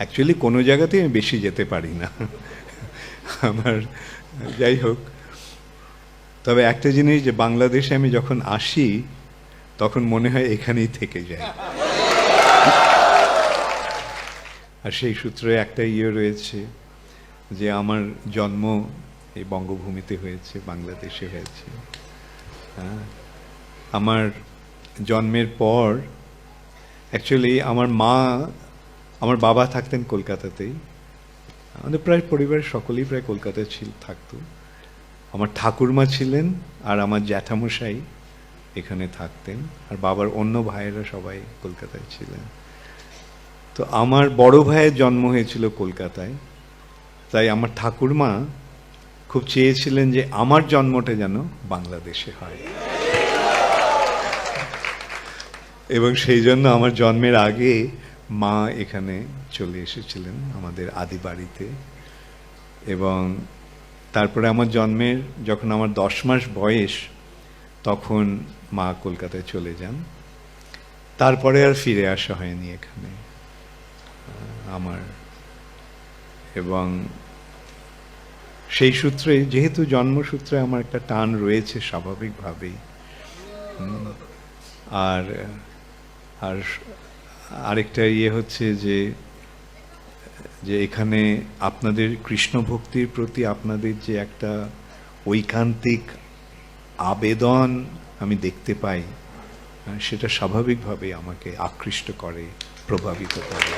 Actually কোনো জায়গাতেই আমি বেশি যেতে পারি না। আমার, যাই হোক। তবে একটা জিনিস যে বাংলাদেশে আমি যখন আসি, তখন মনে হয় এখানেই থেকে যায়। আর সেই সূত্রে একটা ইয়ে রয়েছে যে আমার জন্ম এই বঙ্গভূমিতে হয়েছে, বাংলাদেশে হয়েছে। হ্যাঁ। আমার জন্মের পর অ্যাকচুয়ালি আমার মা আমার বাবা থাকতেন কলকাতাতেই। আমাদের প্রায় পরিবারের সকলেই প্রায় কলকাতায় ছিল, থাকতো। আমার ঠাকুরমা ছিলেন আর আমার জ্যাঠামশাই এখানে থাকতেন। আর বাবার অন্য ভাইয়েরা সবাই কলকাতায় ছিলেন। তো আমার বড় ভাইয়ের জন্ম হয়েছিল কলকাতায়। তাই আমার ঠাকুরমা খুব চেয়েছিলেন যে আমার জন্মটা যেন বাংলাদেশে হয়। এবং সেই জন্য আমার জন্মের আগে মা এখানে চলে এসেছিলেন আমাদের আদি বাড়িতে এবং তারপরে আমার জন্মের যখন আমার দশ মাস বয়স, তখন মা কলকাতায় চলে যান। তারপরে আর ফিরে আসা হয়নি এখানে আমার। এবং সেই সূত্রে, যেহেতু জন্মসূত্রে আমার একটা টান রয়েছে স্বাভাবিকভাবেই আর আর আরেকটা ইয়ে হচ্ছে যে যে এখানে আপনাদের কৃষ্ণ ভক্তির প্রতি আপনাদের যে একটা ঐকান্তিক আবেদন আমি দেখতে পাই সেটা স্বাভাবিকভাবে আমাকে আকৃষ্ট করে প্রভাবিত করে।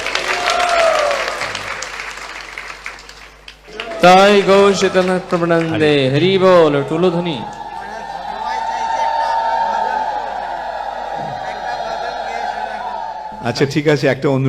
তাই গৌ শীতল প্রবনন্দে হরি বল টুলোধ্বনি। আচ্ছা ঠিক আছে একটা অনুরোধ